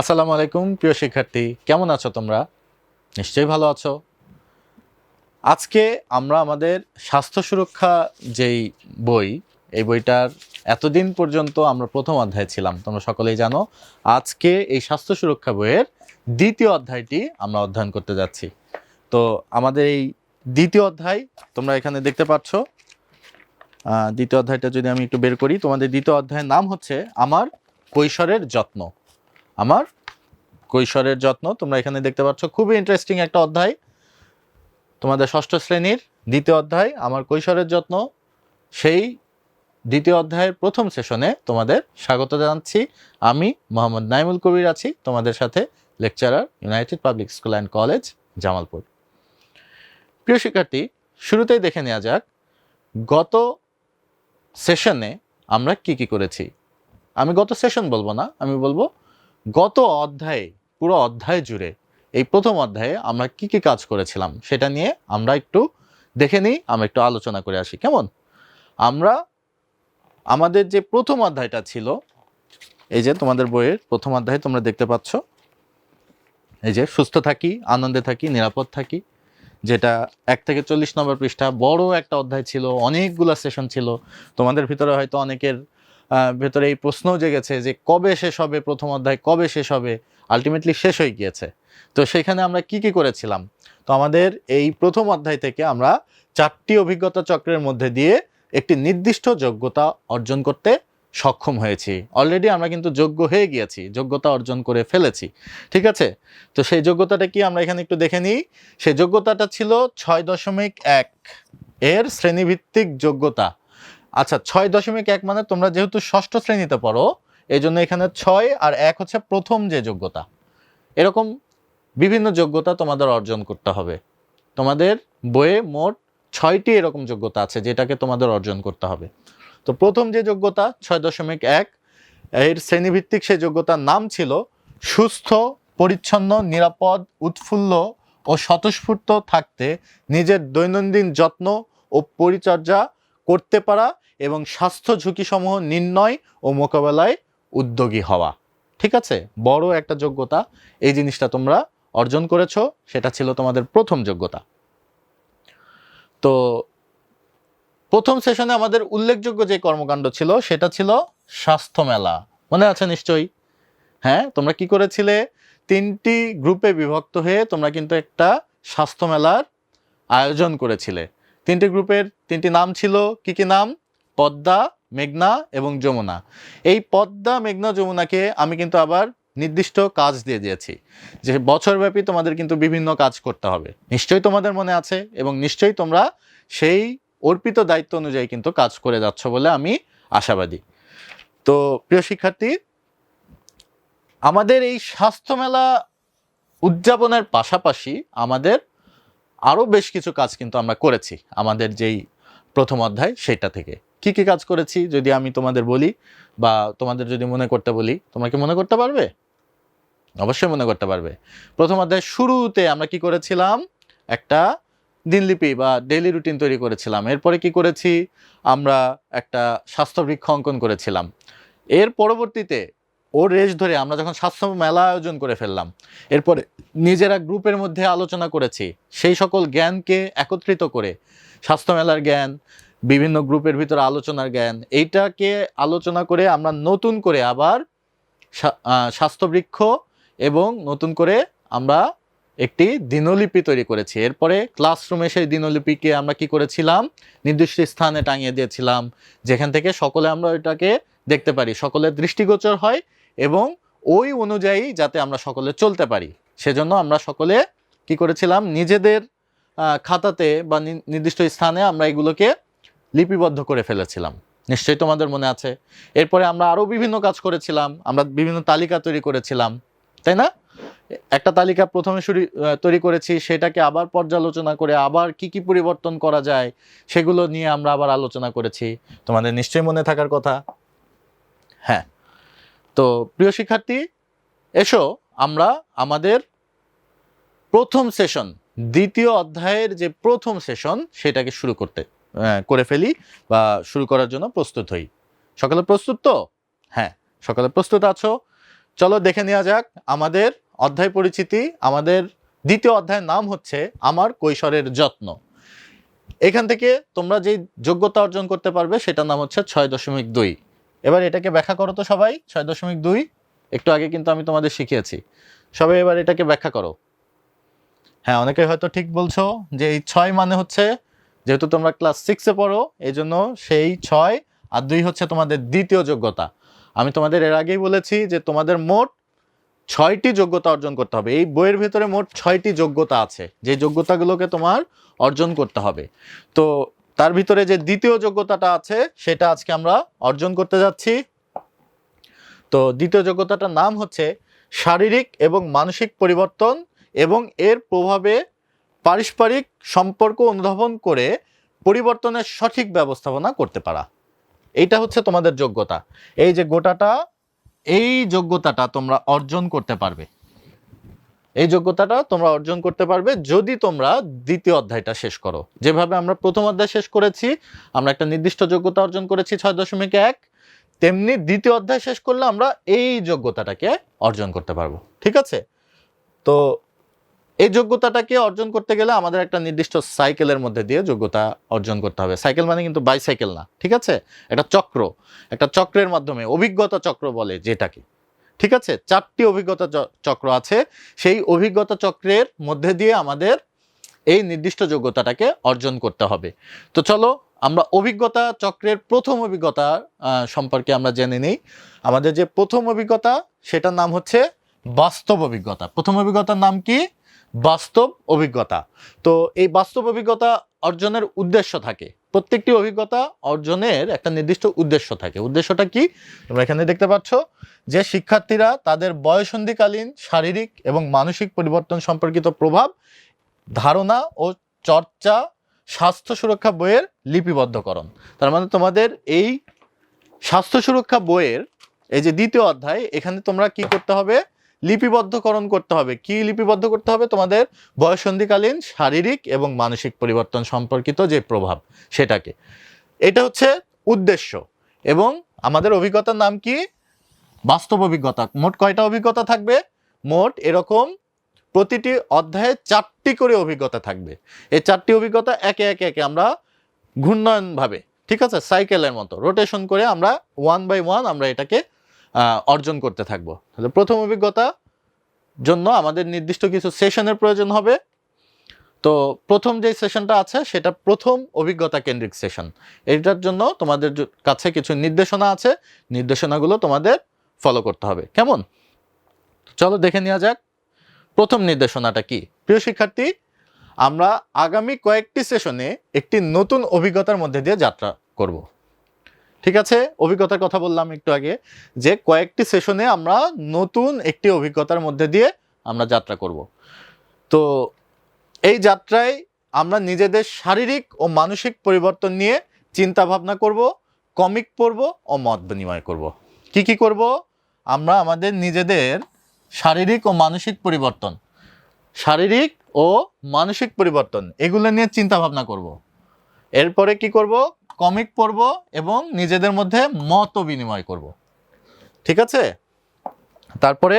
আসসালামু আলাইকুম, প্রিয় শিক্ষার্থী। কেমন আছো তোমরা? নিশ্চয়ই ভালো আছো। আজকে আমরা আমাদের স্বাস্থ্য সুরক্ষা যেই বই, এই বইটার এতদিন পর্যন্ত আমরা প্রথম অধ্যায় ছিলাম, তোমরা সকলেই জানো। আজকে এই স্বাস্থ্য সুরক্ষা বইয়ের দ্বিতীয় অধ্যায়টি আমরা অধ্যয়ন করতে যাচ্ছি। তো আমাদের এই দ্বিতীয় অধ্যায় তোমরা এখানে দেখতে পাচ্ছ। দ্বিতীয় অধ্যায়টা যদি আমি একটু বের করি, তোমাদের দ্বিতীয় অধ্যায়ের নাম হচ্ছে, আমার কৈশোরের যত্ন। আমার কৈশোরের যত্ন, তোমরা এখানে দেখতে পাচ্ছ, খুবই ইন্টারেস্টিং একটা অধ্যায়। তোমাদের ষষ্ঠ শ্রেণির দ্বিতীয় অধ্যায়, আমার কৈশোরের যত্ন। সেই দ্বিতীয় অধ্যায়ের প্রথম সেশনে তোমাদের স্বাগত জানাচ্ছি। আমি মোহাম্মদ নাইমুল কবির আছি, তোমাদের সাথে lecturer United Public School and College, Jamalpur. প্রিয় শিক্ষার্থী, শুরুতেই দেখে নেওয়া যাক, গত সেশনে আমরা কি কি করেছি। আমি গত সেশন বলব না, আমি বলব গত অধ্যায়ে, পুরো অধ্যায় জুড়ে এই প্রথম অধ্যায়ে আমরা কি কি কাজ করেছিলাম সেটা নিয়ে আমরা একটু দেখে নিই, আমরা একটু আলোচনা করে আসি। কেমন? আমরা আমাদের যে প্রথম অধ্যায়টা ছিল, এই যে তোমাদের বইয়ের প্রথম অধ্যায় তোমরা দেখতে পাচ্ছ। এই যে সুস্থ থাকি, আনন্দে থাকি, নিরাপদ থাকি, যেটা এক থেকে চল্লিশ নম্বর পৃষ্ঠা, বড় একটা অধ্যায় ছিল, অনেকগুলো সেশন ছিল। তোমাদের ভিতরে হয়তো অনেকের ভেতরে এই প্রশ্নও জেগেছে যে কবে শেষ হবে প্রথম অধ্যায়, কবে শেষ হবে আলটিমেটলি শেষ হয়ে গিয়েছে। তো সেখানে আমরা কি কি করেছিলাম? তো আমাদের এই প্রথম অধ্যায় থেকে আমরা চারটি অভিজ্ঞতা চক্রের মধ্যে দিয়ে একটি নির্দিষ্ট যোগ্যতা অর্জন করতে সক্ষম হয়েছি। অলরেডি আমরা কিন্তু যোগ্য হয়ে গিয়েছি, যোগ্যতা অর্জন করে ফেলেছি। ঠিক আছে? তো সেই যোগ্যতাটা কি আমরা এখানে একটু দেখে নিই? সেই যোগ্যতাটা ছিল ছয় দশমিক এক। এর শ্রেণীভিত্তিক যোগ্যতা। আচ্ছা ছয় দশমিক এক মানে তোমরা যেহেতু ষষ্ঠ শ্রেণীতে পড়ো এই জন্য এখানে ছয় আর এক হচ্ছে প্রথম যে যোগ্যতা। এরকম বিভিন্ন যোগ্যতা তোমাদের অর্জন করতে হবে। তোমাদের বইয়ে মোট ছয়টি এরকম যোগ্যতা আছে যেটাকে তোমাদের অর্জন করতে হবে। তো প্রথম যে যোগ্যতা, ছয় দশমিক এক, এর শ্রেণীভিত্তিক সেই যোগ্যতার নাম ছিল সুস্থ, পরিচ্ছন্ন, নিরাপদ, উৎফুল্ল ও স্বতঃস্ফূর্ত থাকতে নিজের দৈনন্দিন যত্ন ও পরিচর্যা করতে পারা এবং স্বাস্থ্য ঝুঁকিসমূহ নির্ণয় ও মোকাবেলায় উদ্যোগী হওয়া। ঠিক আছে? বড় একটা যোগ্যতা। এই জিনিসটা তোমরা অর্জন করেছ। সেটা ছিল তোমাদের প্রথম যোগ্যতা। তো প্রথম সেশনে আমাদের উল্লেখযোগ্য যে কর্মকাণ্ড ছিল, সেটা ছিল স্বাস্থ্য মেলা। মনে আছে নিশ্চয়ই? হ্যাঁ? তোমরা কি করেছিলে? তিনটি গ্রুপে বিভক্ত হয়ে তোমরা কিন্তু একটা স্বাস্থ্য মেলার আয়োজন করেছিলে। তিনটি গ্রুপের তিনটি নাম ছিল, কি কি নাম? পদ্মা, মেঘনা এবং যমুনা। এই পদ্মা, মেঘনা, যমুনাকে আমি কিন্তু আবার নির্দিষ্ট কাজ দিয়ে দিয়েছি। যে বছরব্যাপী তোমাদের কিন্তু বিভিন্ন কাজ করতে হবে। নিশ্চয়ই তোমাদের মনে আছে এবং নিশ্চয়ই তোমরা সেই অর্পিত দায়িত্ব অনুযায়ী কিন্তু কাজ করে যাচ্ছ বলে আমি আশাবাদী। তো প্রিয় শিক্ষার্থী, আমাদের এই স্বাস্থ্য মেলা উদযাপনের পাশাপাশি আমাদের আরও বেশ কিছু কাজ কিন্তু আমরা করেছি আমাদের যেই প্রথম অধ্যায় সেটা থেকে। কি কি কাজ করেছি যদি আমি তোমাদের বলি বা তোমাদের যদি মনে করতে বলি, তোমরা কি মনে করতে পারবে? অবশ্যই মনে করতে পারবে। প্রথম অধ্যায় শুরুতে আমরা কি করেছিলাম? একটা দিনলিপি বা ডেইলি রুটিন তৈরি করেছিলাম। এরপরে কি করেছি? আমরা একটা স্বাস্থ্য স্বাস্থ্যবৃক্ষ অঙ্কন করেছিলাম। এর পরবর্তীতে ওর রেশ ধরে আমরা যখন স্বাস্থ্য মেলা আয়োজন করে ফেললাম, এরপরে নিজেরা গ্রুপের মধ্যে আলোচনা করেছি, সেই সকল জ্ঞানকে একত্রিত করে, স্বাস্থ্য মেলার জ্ঞান, বিভিন্ন গ্রুপের ভিতরে আলোচনার জ্ঞান, এইটাকে আলোচনা করে আমরা নতুন করে আবার স্বাস্থ্যবৃক্ষ এবং নতুন করে আমরা একটি দিনলিপি তৈরি করেছি। এরপরে ক্লাসরুমে সেই দিনলিপিকে আমরা কি করেছিলাম? নির্দিষ্ট স্থানে টাঙিয়ে দিয়েছিলাম, যেখান থেকে সকলে আমরা ওইটাকে দেখতে পারি। সকলের দৃষ্টিগোচর হয় এবং ওই অনুযায়ী যাতে আমরা সকলে চলতে পারি। সেজন্য আমরা সকলে কি করেছিলাম? নিজেদের খাতাতে বা নির্দিষ্ট স্থানে আমরা এগুলোকে লিপিবদ্ধ করে ফেলেছিলাম। নিশ্চয়ই তোমাদের মনে আছে। এরপরে আমরা আরও বিভিন্ন কাজ করেছিলাম। আমরা বিভিন্ন তালিকা তৈরি করেছিলাম। তাই না? একটা তালিকা প্রথমে তৈরি করেছি। সেটাকে আবার পর্যালোচনা করে আবার কি কি পরিবর্তন করা যায়, সেগুলো নিয়ে আমরা আবার আলোচনা করেছি। তোমাদের নিশ্চয়ই মনে থাকার কথা? হ্যাঁ। তো প্রিয় শিক্ষার্থী, এসো আমরা আমাদের প্রথম সেশন দ্বিতীয় অধ্যায়ের যে প্রথম সেশন সেটাকে শুরু করতে করে ফেলি বা শুরু করার জন্য প্রস্তুত হই। সকালে প্রস্তুত তো? হ্যাঁ সকালে প্রস্তুত আছো? চলো দেখে নেওয়া যাক আমাদের অধ্যায় পরিচিতি, আমাদের দ্বিতীয় অধ্যায়ের নাম হচ্ছে আমার কৈশোরের যত্ন। এখান থেকে তোমরা যে যোগ্যতা অর্জন করতে পারবে সেটার নাম হচ্ছে ছয় দশমিক দুই। এবার এটাকে ব্যাখ্যা করো তো সবাই, ছয় দশমিক দুই। একটু আগে কিন্তু আমি তোমাদের শিখিয়েছি। সবাই এবার এটাকে ব্যাখ্যা করো। হ্যাঁ অনেকে হয়তো ঠিক বলছো যে এই ছয় মানে হচ্ছে যেহেতু তোমরা ক্লাস সিক্সে পড়ো এই জন্য সেই ছয় আর দুই হচ্ছে তোমাদের দ্বিতীয় যোগ্যতা। আমি তোমাদের এর আগেই বলেছি যে তোমাদের মোট ছয়টি যোগ্যতা অর্জন করতে হবে। এই বইয়ের ভেতরে মোট ছয়টি যোগ্যতা আছে। যে যোগ্যতাগুলোকে তোমার অর্জন করতে হবে। তো তার ভিতরে যে দ্বিতীয় যোগ্যতাটা আছে, সেটা আজকে আমরা অর্জন করতে যাচ্ছি। তো দ্বিতীয় যোগ্যতাটার নাম হচ্ছে শারীরিক এবং মানসিক পরিবর্তন এবং এর প্রভাবে পারস্পরিক সম্পর্ক অনুধাবন করে পরিবর্তনের সঠিক ব্যবস্থাপনা করতে পারা। এইটা হচ্ছে তোমাদের যোগ্যতা। এই যে গোটাটা, এই যোগ্যতাটা তোমরা অর্জন করতে পারবে। এই যোগ্যতাটা তোমরা অর্জন করতে পারবে যদি তোমরা দ্বিতীয় অধ্যায়টা শেষ করো। যেভাবে আমরা প্রথম অধ্যায় শেষ করেছি, আমরা একটা নির্দিষ্ট যোগ্যতা অর্জন করেছি ছয় দশমিক এক, তেমনি দ্বিতীয় অধ্যায় শেষ করলে আমরা এই যোগ্যতাটাকে অর্জন করতে পারব। ঠিক আছে? তো এই যোগ্যতাটাকে অর্জন করতে গেলে আমাদের একটা নির্দিষ্ট সাইকেলের মধ্যে দিয়ে যোগ্যতা অর্জন করতে হবে। সাইকেল মানে কিন্তু বাইসাইকেল না। ঠিক আছে? এটা চক্র। একটা চক্রের মাধ্যমে, অভিজ্ঞতা চক্র বলে যেটাকে। ঠিক আছে? চারটি অভিজ্ঞতা চক্র আছে। সেই অভিজ্ঞতা চক্রের মধ্যে দিয়ে আমাদের এই নির্দিষ্ট যোগ্যতাটাকে অর্জন করতে হবে। তো চলো, আমরা অভিজ্ঞতা চক্রের প্রথম অভিজ্ঞতা সম্পর্কে আমরা জেনে নিই। আমাদের যে প্রথম অভিজ্ঞতা, সেটার নাম হচ্ছে বাস্তব অভিজ্ঞতা। প্রথম অভিজ্ঞতার নাম কি? বাস্তব অভিজ্ঞতা। তো এই বাস্তব অভিজ্ঞতা অর্জনের উদ্দেশ্য থাকে। প্রত্যেকটি অভিজ্ঞতা অর্জনের একটা নির্দিষ্ট উদ্দেশ্য থাকে। উদ্দেশ্যটা কি? তোমরা এখানে দেখতে পাচ্ছ যে শিক্ষার্থীরা তাদের বয়সন্ধিকালীন শারীরিক এবং মানসিক পরিবর্তন সম্পর্কিত প্রভাব, ধারণা ও চর্চা, স্বাস্থ্য সুরক্ষা বইয়ের লিপিবদ্ধকরণ। তার মানে তোমাদের এই স্বাস্থ্য সুরক্ষা বইয়ের এই যে দ্বিতীয় অধ্যায়, এখানে তোমরা কি করতে হবে? লিপিবদ্ধকরণ করতে হবে। কি লিপিবদ্ধ করতে হবে? তোমাদের বয়সন্ধিকালীন শারীরিক এবং মানসিক পরিবর্তন সম্পর্কিত যে প্রভাব সেটাকে। এটা হচ্ছে উদ্দেশ্য এবং আমাদের অভিজ্ঞতার নাম কি? বাস্তব অভিজ্ঞতা। মোট কয়টা অভিজ্ঞতা থাকবে? মোট এরকম প্রতিটি অধ্যায়ে চারটি করে অভিজ্ঞতা থাকবে। এই চারটি অভিজ্ঞতা একে একে একে আমরা ঘূর্ণয়নভাবে, ঠিক আছে? সাইকেলের মতো। রোটেশন করে আমরা ওয়ান বাই ওয়ান আমরা এটাকে অর্জন করতে থাকব। তাহলে প্রথম অভিজ্ঞতা জন্য আমাদের নির্দিষ্ট কিছু সেশনের প্রয়োজন হবে। তো প্রথম যে সেশনটা আছে, সেটা প্রথম অভিজ্ঞতা কেন্দ্রিক সেশন। এটার জন্য তোমাদের কাছে কিছু নির্দেশনা আছে। নির্দেশনাগুলো তোমাদের ফলো করতে হবে। কেমন? চলো দেখে নেওয়া যাক। প্রথম নির্দেশনাটা কি? প্রিয় শিক্ষার্থী, আমরা আগামী কয়েকটি সেশনে একটি নতুন অভিজ্ঞতার মধ্যে দিয়ে যাত্রা করব। ঠিক আছে? অভিজ্ঞতার কথা বললাম একটু আগে যে কয়েকটি সেশনে আমরা নতুন একটি অভিজ্ঞতার মধ্যে দিয়ে আমরা যাত্রা করব। তো এই যাত্রায় আমরা নিজেদের শারীরিক ও মানসিক পরিবর্তন নিয়ে চিন্তা ভাবনা করব কমিক পড়ব ও মত বিনিময় করব। কি কি করব? আমরা আমাদের নিজেদের শারীরিক ও মানসিক পরিবর্তন, শারীরিক ও মানসিক পরিবর্তন, এগুলো নিয়ে চিন্তা ভাবনা করব। এরপরে কি করব? কমিক পড়ব এবং নিজেদের মধ্যে মত বিনিময় করব। ঠিক আছে? তারপরে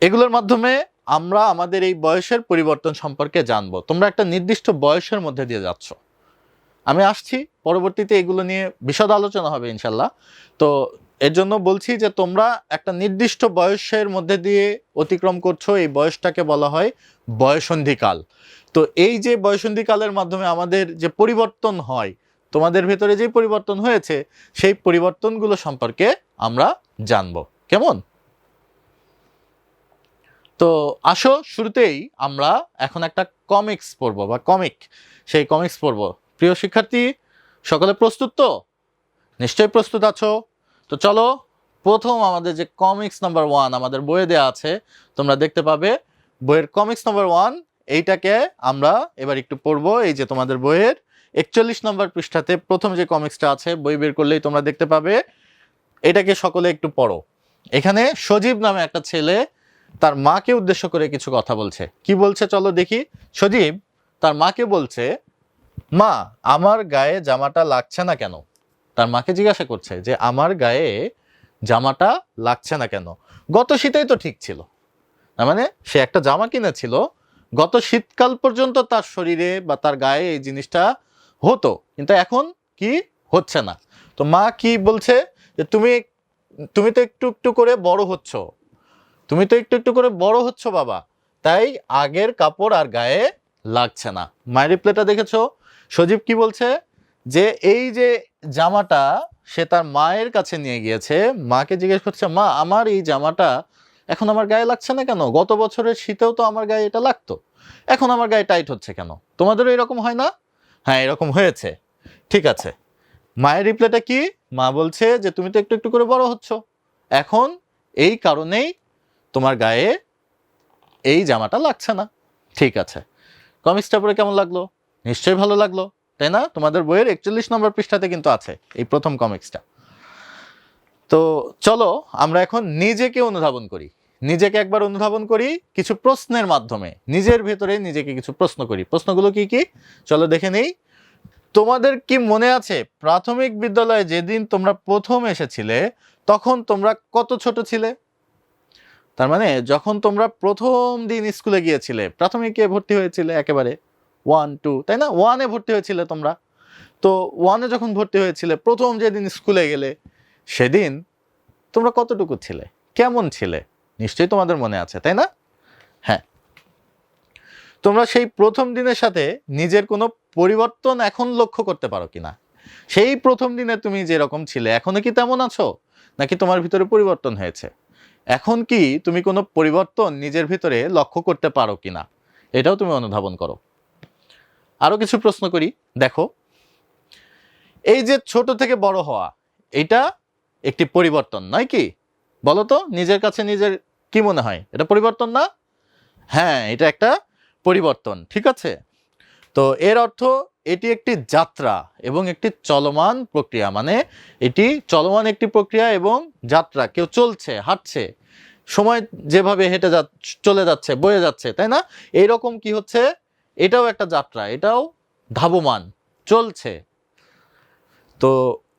এগুলোর মাধ্যমে আমরা আমাদের এই বয়সের পরিবর্তন সম্পর্কে জানব। তোমরা একটা নির্দিষ্ট বয়সের মধ্যে দিয়ে যাচ্ছ। আমি আসছি, পরবর্তীতে এগুলো নিয়ে বিশদ আলোচনা হবে ইনশাল্লাহ। তো এর জন্য বলছি যে তোমরা একটা নির্দিষ্ট বয়সের মধ্যে দিয়ে অতিক্রম করছ, এই বয়সটাকে বলা হয় বয়সন্ধিকাল। তো এই যে বয়সন্ধিকালের মাধ্যমে আমাদের যে পরিবর্তন হয়, তোমাদের ভেতরে যে পরিবর্তন হয়েছে, সেই পরিবর্তনগুলো সম্পর্কে আমরা জানব। কেমন? তো আসো, শুরুতেই আমরা এখন একটা কমিক্স পড়ব, বা কমিক, সেই কমিক্স পড়ব। প্রিয় শিক্ষার্থী, সকলে প্রস্তুত তো? নিশ্চয়ই প্রস্তুত আছো? তো চলো, প্রথম আমাদের যে কমিক্স নাম্বার ওয়ান আমাদের বইয়ে দেওয়া আছে, তোমরা দেখতে পাবে বইয়ের কমিক্স নাম্বার ওয়ান এইটাকে আমরা এবার একটু পড়ব, এই যে তোমাদের বইয়ের। একচল্লিশ নম্বর পৃষ্ঠাতে প্রথম যে কমিক্সটা আছে, বই বের করলেই তোমরা দেখতে পাবে, এটাকে সকলে একটু পড়ো। এখানে সজীব নামে একটা ছেলে, তার মাকে উদ্দেশ্য করে কিছু কথা বলছে। কি বলছে চলো দেখি। সজীব, তার মাকে বলছে, মা, আমার গায়ে জামাটা লাগছে না কেন? তার মাকে জিজ্ঞাসা করছে যে, আমার গায়ে জামাটা লাগছে না কেন? গত শীতেই তো ঠিক ছিল। তার মানে সে একটা জামা কিনেছিল। গত শীতকাল পর্যন্ত তার শরীরে বা তার গায়ে এই জিনিসটা হতো, কিন্তু এখন কি হচ্ছে না? তো মা কি বলছে যে, তুমি তুমি তো একটু একটু করে বড় হচ্ছ। তুমি তো একটু একটু করে বড় হচ্ছ বাবা। তাই আগের কাপড় আর গায়ে লাগছে না। মায়ের রিপ্লেটা দেখেছ? সজীব কি বলছে? যে এই যে জামাটা সে তার মায়ের কাছে নিয়ে গিয়েছে, মাকে জিজ্ঞেস করছে, মা, আমার এই জামাটা এখন আমার গায়ে লাগছে না কেন? গত বছরের শীতেও তো আমার গায়ে এটা লাগতো। এখন আমার গায়ে টাইট হচ্ছে কেন? তোমাদেরও এরকম হয় না? হ্যাঁ এরকম হয়েছে। ঠিক আছে। মায়ের রিপ্লাইটা কি? মা বলছে যে, তুমি তো একটু একটু করে বড় হচ্ছ। এখন এই কারণেই তোমার গায়ে এই জামাটা লাগছে না। ঠিক আছে। কমিক্সটা পরে কেমন লাগল? নিশ্চয়ই ভালো লাগল। তাই না? তোমাদের বইয়ের একচল্লিশ নম্বর পৃষ্ঠাতে কিন্তু আছে এই প্রথম কমিক্সটা তো চলো, আমরা এখন নিজেকে অনুধাবন করি। নিজেকে একবার অনুধাবন করি কিছু প্রশ্নের মাধ্যমে। নিজের ভেতরে নিজেকে কিছু প্রশ্ন করি। প্রশ্নগুলো কি কি? চলো দেখে নেই। তোমাদের কি মনে আছে, প্রাথমিক বিদ্যালয়ে যেদিন তোমরা প্রথম এসেছিলে, তখন তোমরা কত ছোট ছিলে? তার মানে যখন তোমরা প্রথম দিন স্কুলে গিয়েছিলে, প্রাথমিকে ভর্তি হয়েছিলে একেবারে। ওয়ান টু তাই না? ওয়ানে ভর্তি হয়েছিলে তোমরা। তো ওয়ানে যখন ভর্তি হয়েছিলে, প্রথম যেদিন স্কুলে গেলে, সেদিন তোমরা কতটুকু ছিলে? কেমন ছিলে? নিশ্চয়ই তোমাদের মনে আছে, তাই না? হ্যাঁ। তোমরা সেই প্রথম দিনের সাথে নিজের কোনো পরিবর্তন এখন লক্ষ্য করতে পারো কিনা সেই প্রথম দিনে তুমি যেরকম ছিলে, এখনও কি তেমন আছো? নাকি তোমার ভিতরে পরিবর্তন হয়েছে? এখন কি তুমি কোনো পরিবর্তন নিজের ভিতরে লক্ষ্য করতে পারো কিনা এটাও তুমি অনুধাবন করো। আরও কিছু প্রশ্ন করি, দেখো। এই যে ছোট থেকে বড় হওয়া, এটা একটি পরিবর্তন, নয় কি? বলো তো, নিজের কাছে নিজের কি মনে হয়? এটা পরিবর্তন না? হ্যাঁ এটা একটা পরিবর্তন, ঠিক আছে? তো এর অর্থ এটি একটি যাত্রা এবং একটি চলমান প্রক্রিয়া মানে এটি চলমান একটি প্রক্রিয়া এবং যাত্রা, কেউ চলছে, হাঁটছে, সময় যেভাবে হেঁটে যা চলে যাচ্ছে, বয়ে যাচ্ছে, তাই না? এইরকম কি হচ্ছে? এটাও একটা যাত্রা, এটাও ধাবমান, চলছে। তো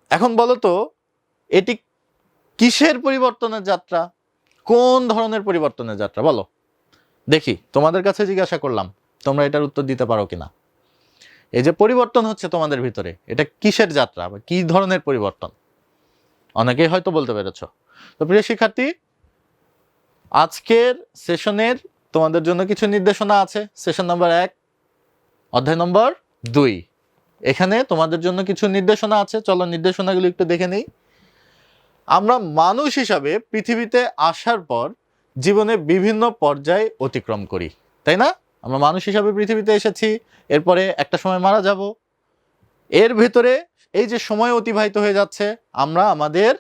এখন বলো তো, এটি কিসের পরিবর্তনের যাত্রা? কোন ধরনের পরিবর্তনের যাত্রা? বলো। দেখি, তোমাদের কাছে জিজ্ঞাসা করলাম, তোমরা এটার উত্তর দিতে পারো কিনা? এই যে পরিবর্তন হচ্ছে তোমাদের ভিতরে, এটা কিসের যাত্রা বা কি ধরনের পরিবর্তন? অনেকেই হয়তো বলতে পেরেছ। তো প্রিয় শিক্ষার্থী, আজকের সেশনের তোমাদের জন্য কিছু নির্দেশনা আছে। সেশন নাম্বার এক অধ্যায় নম্বর দুই। এখানে তোমাদের জন্য কিছু নির্দেশনা আছে। চলো নির্দেশনাগুলো একটু দেখে নেই। আমরা মানুষ হিসাবে পৃথিবীতে আসার পর জীবনে বিভিন্ন পর্যায় অতিক্রম করি, তাই না? আমরা মানুষ হিসাবে পৃথিবীতে এসেছি, এরপরে একটা সময় মারা যাব। এর ভেতরে এই যে সময় অতিবাহিত হয়ে যাচ্ছে, আমরা আমাদের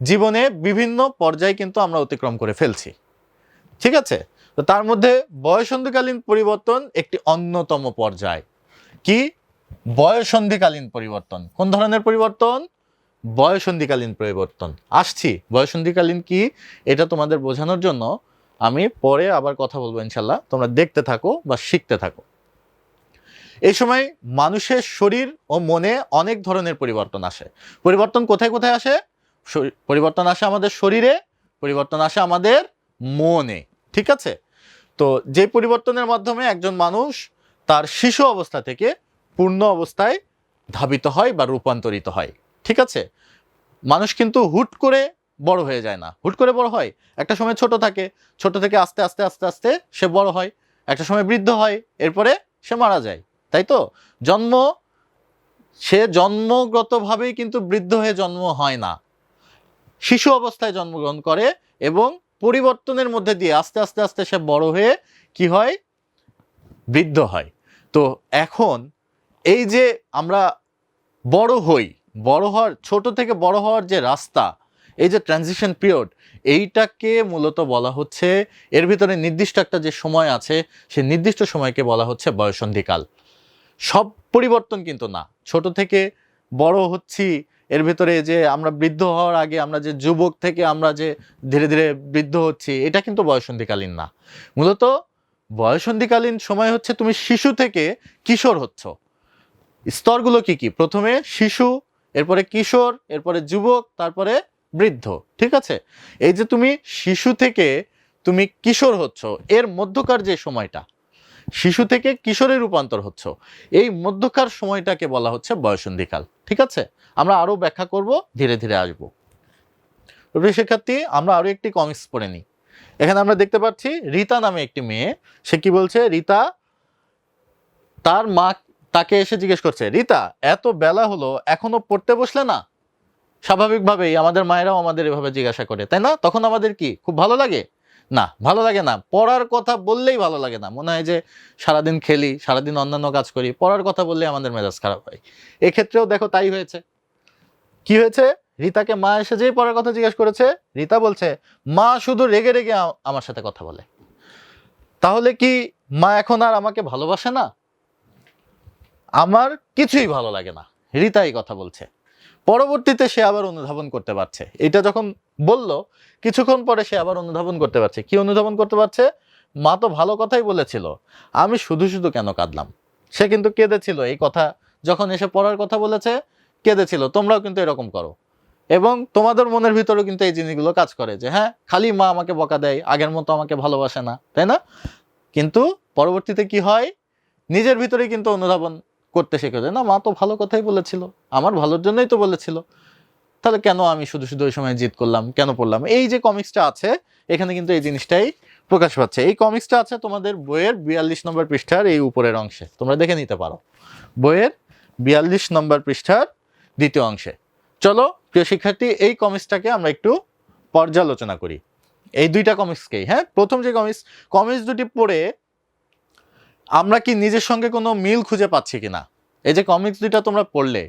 জীবনে বিভিন্ন পর্যায় কিন্তু আমরা অতিক্রম করে ফেলছি। ঠিক আছে? তো তার মধ্যে বয়সন্ধিকালীন পরিবর্তন একটি অন্যতম পর্যায়। কি? বয়সন্ধিকালীন পরিবর্তন। কোন ধরনের পরিবর্তন? বয়সন্ধিকালীন পরিবর্তন। আসছি। বয়সন্ধিকালীন কি? এটা তোমাদের বোঝানোর জন্য আমি পরে আবার কথা বলব ইনশাল্লাহ তোমরা দেখতে থাকো বা শিখতে থাকো। এই সময় মানুষের শরীর ও মনে অনেক ধরনের পরিবর্তন আসে। পরিবর্তন কোথায় কোথায় আসে? পরিবর্তন আসে আমাদের শরীরে, পরিবর্তন আসে আমাদের মনে। ঠিক আছে? তো যে পরিবর্তনের মাধ্যমে একজন মানুষ তার শিশু অবস্থা থেকে পূর্ণ অবস্থায় ধাবিত হয় বা রূপান্তরিত হয়। ঠিক আছে? মানুষ কিন্তু হুট করে বড় হয়ে যায় না। হুট করে বড় হয়। একটা সময় ছোট থাকে। ছোট থেকে আস্তে আস্তে আস্তে আস্তে সে বড় হয়। একটা সময় বৃদ্ধ হয়। এরপরে সে মারা যায়। তাই তো? জন্ম, সে জন্মগতভাবেই কিন্তু বৃদ্ধ হয়ে জন্ম হয় না। শিশু অবস্থায় জন্মগ্রহণ করে এবং পরিবর্তনের মধ্যে দিয়ে আস্তে আস্তে আস্তে সে বড় হয়ে কি হয়? বৃদ্ধ হয়। তো এখন এই যে আমরা বড় হই, বড় হওয়ার, ছোট থেকে বড় হওয়ার যে রাস্তা, এই যে ট্রানজিশন পিরিয়ড এইটাকে মূলত বলা হচ্ছে, এর ভিতরে নির্দিষ্ট একটা যে সময় আছে সেই নির্দিষ্ট সময়কে বলা হচ্ছে বয়সন্ধিকাল। সব পরিবর্তন কিন্তু না। ছোট থেকে বড় হচ্ছি এর ভিতরে যে আমরা বৃদ্ধ হওয়ার আগে আমরা যে যুবক থেকে আমরা যে ধীরে ধীরে বৃদ্ধ হচ্ছি, এটা কিন্তু বয়সন্ধিকালীন না। মূলত বয়সন্ধিকালীন সময় হচ্ছে তুমি শিশু থেকে কিশোর হচ্ছ। স্তরগুলো কি কি? প্রথমে শিশু, এরপরে কিশোর, এরপরে যুবক, তারপরে বৃদ্ধ, ঠিক আছে? এই যে তুমি শিশু থেকে তুমি কিশোর হচ্ছ, এর মধ্যকার যে সময়টা শিশু থেকে কিশোরে রূপান্তর হচ্ছ। এই মধ্যকার সময়টাকে বলা হচ্ছে বয়সন্ধিকাল। ঠিক আছে? আমরা আরও ব্যাখ্যা করব, ধীরে ধীরে আসব। শিক্ষার্থী আমরা আরও একটি কমিক্স পড়ে নিই। এখানে আমরা দেখতে পাচ্ছি রীতা নামে একটি মেয়ে। সে কি বলছে? রীতা, তার মা তাকে এসে জিজ্ঞেস করছে, রীতা, এত বেলা হলো, এখনও পড়তে বসলে না? স্বাভাবিকভাবেই আমাদের মায়েরাও আমাদের এভাবে জিজ্ঞাসা করে, তাই না? তখন আমাদের কি, খুব ভালো লাগে? না, ভালো লাগে না। পড়ার কথা বললেই ভালো লাগে না। মনে হয় যে সারাদিন খেলি, সারাদিন অন্যান্য কাজ করি, পড়ার কথা বললেই আমাদের মেজাজ খারাপ হয়। এক্ষেত্রেও দেখো তাই হয়েছে। কি হয়েছে? রীতাকে মা এসে যেই পড়ার কথা জিজ্ঞেস করেছে, রীতা বলছে, মা শুধু রেগে রেগে আমার সাথে কথা বলে। তাহলে কি মা এখন আর আমাকে ভালোবাসে না? আমার কিছুই ভালো লাগে না। রীতা এই কথা বলছে। পরবর্তীতে সে আবার অনুধাবন করতে পারছে। এটা যখন বলল, কিছুক্ষণ পরে সে আবার অনুধাবন করতে পারছে। কি অনুধাবন করতে পারছে? মা তো ভালো কথাই বলেছিল, আমি শুধু শুধু কেন কাঁদলাম? সে কিন্তু কেঁদেছিল। এই কথা যখন এসে পড়ার কথা বলেছে, কেঁদেছিল, তোমরাও কিন্তু এরকম করো। এবং তোমাদের মনের ভিতরেও কিন্তু এই জিনিসগুলো কাজ করে যে হ্যাঁ খালি মা আমাকে বকা দেয়, আগের মতো আমাকে ভালোবাসে না। তাই না? কিন্তু পরবর্তীতে কি হয়? নিজের ভিতরে কিন্তু অনুধাবন করতে শিখে না, মা তো ভালো কথাই বলেছিল। আমার ভালোর জন্যই তো বলেছিল। তাহলে কেন আমি শুধু শুধু ওই সময় জিদ করলাম? কেন পড়লাম? এই যে কমিক্সটা আছে, এখানে কিন্তু এই জিনিসটাই প্রকাশ পাচ্ছে। এই কমিক্সটা আছে তোমাদের বইয়ের বিয়াল্লিশ নম্বর পৃষ্ঠার এই উপরের অংশে। তোমরা দেখে নিতে পারো। বইয়ের বিয়াল্লিশ নম্বর পৃষ্ঠার দ্বিতীয় অংশে। চলো, প্রিয় শিক্ষার্থী, এই কমিক্সটাকে আমরা একটু পর্যালোচনা করি। এই দুইটা কমিক্সকেই হ্যাঁ? প্রথম যে কমিক্স কমিক্স দুটি পড়ে আমরা কি নিজের সঙ্গে কোনো মিল খুঁজে পাচ্ছি কি না এই যে কমিক্স দুইটা তোমরা পড়লে,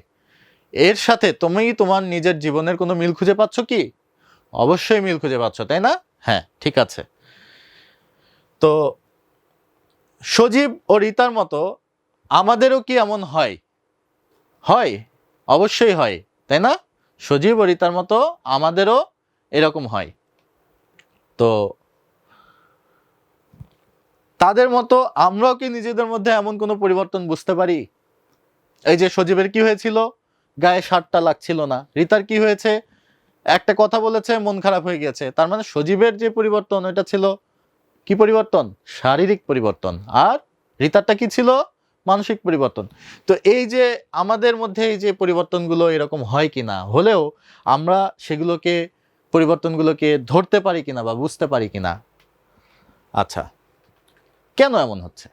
এর সাথে তুমি তোমার নিজের জীবনের কোনো মিল খুঁজে পাচ্ছ কি? অবশ্যই মিল খুঁজে পাচ্ছ, তাই না? হ্যাঁ ঠিক আছে। তো সজীব ও রীতার মতো আমাদেরও কি এমন হয়? হয়, অবশ্যই হয়, তাই না? সজীব ও রীতার মতো আমাদেরও এরকম হয়। তো তাদের মতো আমরাও কি নিজেদের মধ্যে এমন কোনো পরিবর্তন বুঝতে পারি? এই যে সজীবের কি হয়েছিল? গায়ে শার্টটা লাগছিল না। রিতার কি হয়েছে? একটা কথা বলেছে, মন খারাপ হয়ে গেছে। তার মানে সজীবের যে পরিবর্তন ওটা ছিল কি পরিবর্তন? শারীরিক পরিবর্তন। আর রিতারটা কি ছিল? মানসিক পরিবর্তন। তো এই যে আমাদের মধ্যে এই যে পরিবর্তনগুলো এরকম হয় কিনা হলেও আমরা সেগুলোকে, পরিবর্তনগুলোকে ধরতে পারি কিনা বা বুঝতে পারি কিনা আচ্ছা। কেন এমন হচ্ছে?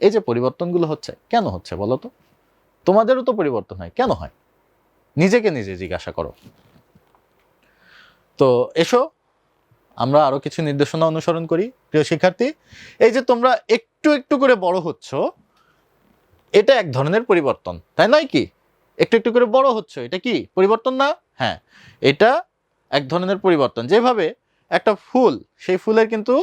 এই যে পরিবর্তনগুলো হচ্ছে, কেন হচ্ছে বলো তো? তোমাদেরও তো পরিবর্তন হয়, কেন হয়? নিজেকে নিজে জিজ্ঞাসা করো। তো এসো, আমরা আরও কিছু নির্দেশনা অনুসরণ করি, প্রিয় শিক্ষার্থী। এই যে তোমরা একটু একটু করে বড় হচ্ছ, এটা এক ধরনের পরিবর্তন, তাই নয় কি? একটু একটু করে বড় হচ্ছে, এটা কি? পরিবর্তন না? হ্যাঁ এটা এক ধরনের পরিবর্তন। যেভাবে একটা ফুল, সেই ফুলের কিন্তু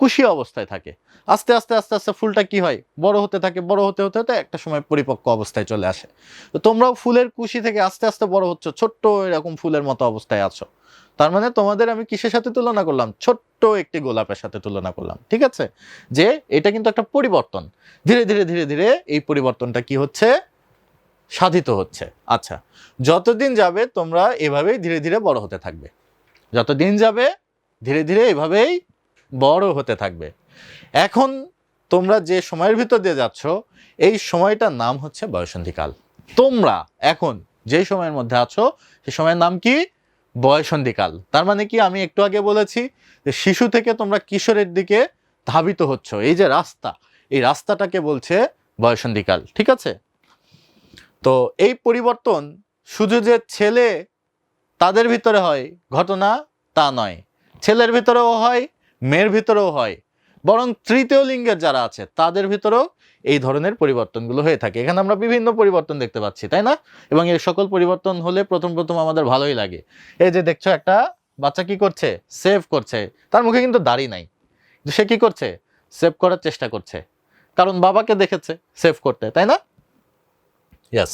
কুশি অবস্থায় থাকে। আস্তে আস্তে আস্তে আস্তে ফুলটা কি হয়? বড় হতে থাকে, বড় হতে হতে হতে একটা সময় পরিপক্ক অবস্থায় চলে আসে। তো তোমরাও ফুলের কুশি থেকে আস্তে আস্তে বড় হচ্ছ, ছোট্ট এরকম ফুলের মতো অবস্থায় আছো। তার মানে তোমাদের আমি কিসের সাথে তুলনা করলাম? ছোট্ট একটি গোলাপের সাথে তুলনা করলাম, ঠিক আছে? যে এটা কিন্তু একটা পরিবর্তন। ধীরে ধীরে ধীরে ধীরে এই পরিবর্তনটা কি হচ্ছে? সাধিত হচ্ছে। আচ্ছা যতদিন যাবে তোমরা এভাবেই ধীরে ধীরে বড় হতে থাকবে। যতদিন যাবে ধীরে ধীরে এভাবেই বড় হতে থাকবে। এখন তোমরা যে সময়ের ভিতর দিয়ে যাচ্ছ, এই সময়টার নাম হচ্ছে বয়সন্ধিকাল। তোমরা এখন যে সময়ের মধ্যে আছো, সে সময়ের নাম কি? বয়সন্ধিকাল। তার মানে কি আমি একটু আগে বলেছি যে শিশু থেকে তোমরা কিশোরের দিকে ধাবিত হচ্ছ। এই যে রাস্তা, এই রাস্তাটাকে বলছে বয়সন্ধিকাল। ঠিক আছে? তো এই পরিবর্তন শুধু যে ছেলে তাদের ভিতরে হয়, ঘটনা তা নয়। ছেলের ভিতরেও হয় মেয়ের ভিতরেও হয়। বরং তৃতীয় লিঙ্গের যারা আছে, তাদের ভিতরেও এই ধরনের পরিবর্তনগুলো হয়ে থাকে। এখানে আমরা বিভিন্ন পরিবর্তন দেখতে পাচ্ছি, তাই না? এবং এই সকল পরিবর্তন হলে প্রথম প্রথম আমাদের ভালোই লাগে। এই যে দেখছ, একটা বাচ্চা কি করছে? সেভ করছে। তার মুখে কিন্তু দাড়ি নাই। সে কি করছে? সেভ করার চেষ্টা করছে। কারণ বাবাকে দেখেছে সেভ করতে, তাই না? ইয়াস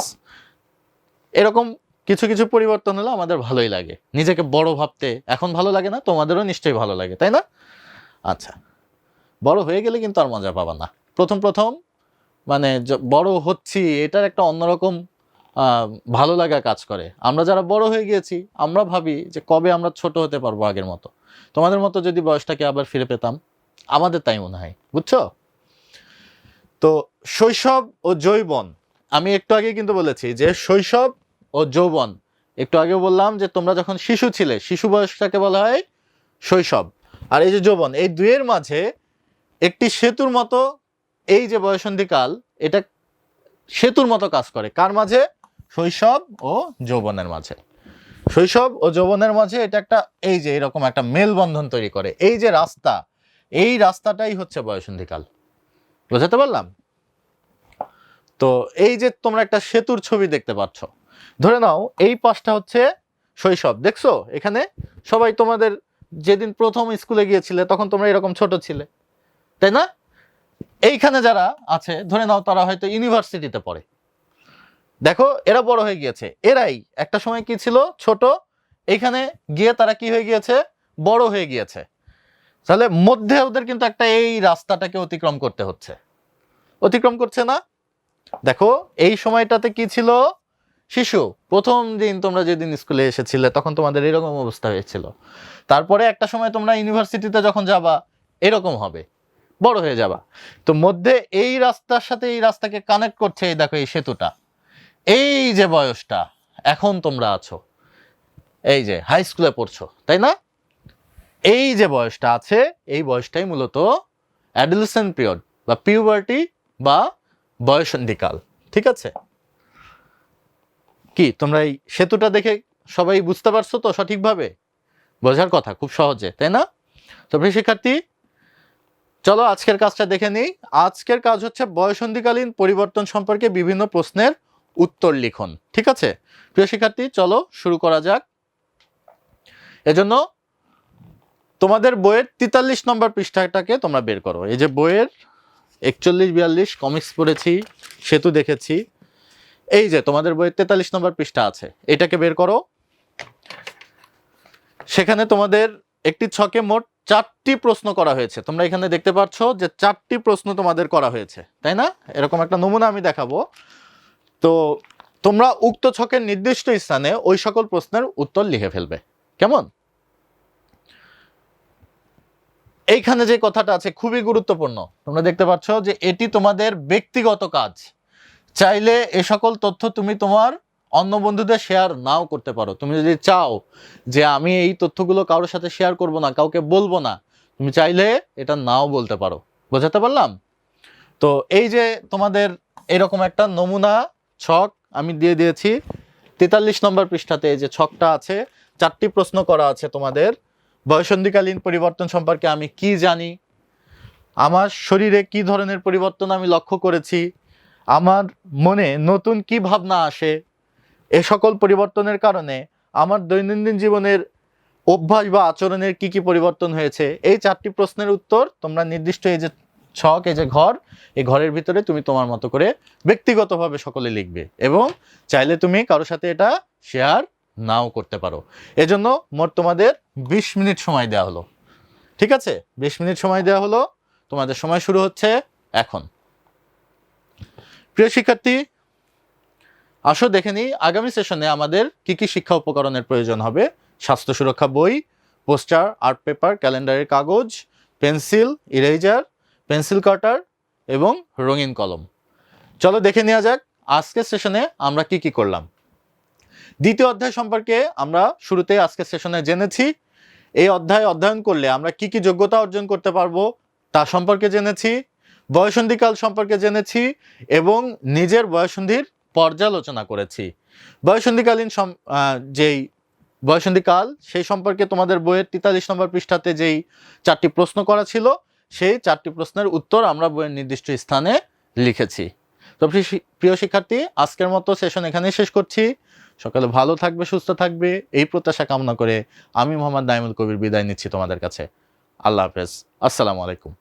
এরকম কিছু কিছু পরিবর্তন হলে আমাদের ভালোই লাগে। নিজেকে বড় ভাবতে এখন ভালো লাগে না, তোমাদেরও নিশ্চয়ই ভালো লাগে, তাই না? আচ্ছা বড় হয়ে গেলে কিন্তু আর মজা পাবা না। প্রথম প্রথম মানে বড় হচ্ছি, এটার একটা অন্যরকম ভালো লাগা কাজ করে। আমরা যারা বড় হয়ে গিয়েছি, আমরা ভাবি যে কবে আমরা ছোট হতে পারব আগের মতো। তোমাদের মতো যদি বয়সটাকে আবার ফিরে পেতাম, আমাদের তাই মনে হয়, বুঝছ? তো শৈশব ও জৈবন আমি একটু আগে কিন্তু বলেছি যে শৈশব ও যৌবন। একটু আগে বললাম যে তোমরা যখন শিশু ছিলে, শিশু বয়সটাকে বলা হয় শৈশব। আর এই যে যৌবন, এই দুয়ের মাঝে একটি সেতুর মতো এই যে বয়সন্ধিকাল এটা সেতুর মতো কাজ করে। কার মাঝে? শৈশব ও যৌবনের মাঝে। শৈশব ও যৌবনের মাঝে এটা একটা, এই যে এরকম একটা মেলবন্ধন তৈরি করে। এই যে রাস্তা, এই রাস্তাটাই হচ্ছে বয়সন্ধিকাল বুঝাতে পারলাম? তো এই যে তোমরা একটা সেতুর ছবি দেখতে পাচ্ছ ধরে নাও, এই পাশটা হচ্ছে শৈশব, দেখছ? এখানে সবাই তোমাদের যেদিন প্রথম স্কুলে গিয়েছিলে, তখন তোমরা এরকম ছোট ছিলে, তাই না? এইখানে যারা আছে, ধরে নাও তারা হয়তো ইউনিভার্সিটিতে পড়ে। দেখো, এরা বড় হয়ে গিয়েছে। এরাই একটা সময় কি ছিল? ছোট। এখানে গিয়ে তারা কি হয়ে গিয়েছে? বড় হয়ে গিয়েছে। তাহলে মধ্যে ওদের কিন্তু একটা এই রাস্তাটাকে অতিক্রম করতে হচ্ছে। অতিক্রম করছে না? দেখো, এই সময়টাতে কি ছিল? শিশু, প্রথম দিন তোমরা যেদিন স্কুলে এসেছিলে, তখন তোমাদের এরকম অবস্থা হয়েছিল। তারপরে একটা সময় তোমরা ইউনিভার্সিটিতে যখন যাবা, এরকম হবে, বড় হয়ে যাবা। তো মধ্যে এই রাস্তার সাথে এই রাস্তাকে কানেক্ট করছে, এই দেখো এই সেতুটা। এই যে বয়সটা, এখন তোমরা আছো। এই যে হাই স্কুলে পড়ছো, তাই না? এই যে বয়সটা আছে, এই বয়সটাই মূলত অ্যাডোলেসেন্ট পিরিয়ড বা পিউবার্টি বা বয়সন্ধিকাল, ঠিক আছে? কি, তোমরা এই সেতুটা দেখে সবাই বুঝতে পারছ তো সঠিকভাবে? বোঝার কথা, খুব সহজে, তাই না? তো প্রিয় শিক্ষার্থী, চলো আজকের কাজটা দেখে নিই। আজকের কাজ হচ্ছে বয়সন্ধিকালীন পরিবর্তন সম্পর্কে বিভিন্ন প্রশ্নের উত্তর লিখন, ঠিক আছে? প্রিয় শিক্ষার্থী, চলো শুরু করা যাক। এজন্য তোমাদের বইয়ের তেতাল্লিশ নম্বর পৃষ্ঠাটাকে তোমরা বের করো। এই যে বইয়ের একচল্লিশ, বিয়াল্লিশ কমিক্স পড়েছি, সেতু দেখেছি। এই যে তোমাদের বইয়ের তেতাল্লিশ নম্বর পৃষ্ঠা আছে, এটাকে বের করো। সেখানে তোমাদের একটি ছকে মোট চারটি প্রশ্ন করা হয়েছে। তোমরা এখানে দেখতে পাচ্ছ যে চারটি প্রশ্ন তোমাদের করা হয়েছে, তাই না? এরকম একটা নমুনা আমি দেখাবো। তো তোমরা উক্ত ছকের নির্দিষ্ট স্থানে ওই সকল প্রশ্নের উত্তর লিখে ফেলবে। কেমন? এইখানে যে কথাটা আছে খুবই গুরুত্বপূর্ণ। তোমরা দেখতে পাচ্ছ যে এটি তোমাদের ব্যক্তিগত কাজ। চাইলে এ সকল তথ্য তুমি তোমার অন্য বন্ধুদের শেয়ার নাও করতে পারো। তুমি যদি চাও যে আমি এই তথ্যগুলো কারোর সাথে শেয়ার করব না, কাউকে বলব না, তুমি চাইলে এটা নাও বলতে পারো। বোঝাতে পারলাম? তো এই যে তোমাদের এরকম একটা নমুনা ছক আমি দিয়ে দিয়েছি, তেতাল্লিশ নম্বর পৃষ্ঠাতে এই যে ছকটা আছে, চারটি প্রশ্ন করা আছে তোমাদের, বয়সন্ধিকালীন পরিবর্তন সম্পর্কে আমি কি জানি, আমার শরীরে কি ধরনের পরিবর্তন আমি লক্ষ্য করেছি আমার মনে নতুন কি ভাবনা আসে? এ সকল পরিবর্তনের কারণে আমার দৈনন্দিন জীবনের অভ্যাস বা আচরণের কি কি পরিবর্তন হয়েছে? এই চারটি প্রশ্নের উত্তর তোমরা নির্দিষ্ট এই যে ছক, এই যে ঘর, এই ঘরের ভিতরে তুমি তোমার মতো করে ব্যক্তিগতভাবে সকলে লিখবে এবং চাইলে তুমি কারোর সাথে এটা শেয়ার নাও করতে পারো। এজন্য মোট তোমাদের বিশ মিনিট সময় দেওয়া হলো। ঠিক আছে? বিশ মিনিট সময় দেওয়া হলো। তোমাদের সময় শুরু হচ্ছে এখন। প্রিয় শিক্ষার্থী, আসো দেখে নিই, আগামী সেশনে আমাদের কি কি শিক্ষা উপকরণের প্রয়োজন হবে? স্বাস্থ্য সুরক্ষা বই, পোস্টার আর্ট পেপার ক্যালেন্ডারের কাগজ, পেন্সিল ইরেজার পেন্সিল কাটার এবং রঙিন কলম। চলো দেখে নেওয়া যাক, আজকের সেশনে আমরা কি কি করলাম। দ্বিতীয় অধ্যায় সম্পর্কে আমরা শুরুতে আজকের সেশনে জেনেছি। এই অধ্যায় অধ্যয়ন করলে আমরা কি কি যোগ্যতা অর্জন করতে পারব তা সম্পর্কে জেনেছি। বয়সন্ধিকাল সম্পর্কে জেনেছি এবং নিজের বয়সন্ধির পর্যালোচনা করেছি। বয়সন্ধিকালীন যেই বয়সন্ধিকাল, সেই সম্পর্কে তোমাদের বইয়ের তেতাল্লিশ নম্বর পৃষ্ঠাতে যেই চারটি প্রশ্ন করা ছিল, সেই চারটি প্রশ্নের উত্তর আমরা বইয়ের নির্দিষ্ট স্থানে লিখেছি। তো প্রিয় শিক্ষার্থী, আজকের মতো সেশন এখানে শেষ করছি। সকালে ভালো থাকবে, সুস্থ থাকবে, এই প্রত্যাশা কামনা করে আমি মোহাম্মদ নাইমুল কবির বিদায় নিচ্ছি তোমাদের কাছে। আল্লাহ হাফেজ। আসসালামু আলাইকুম।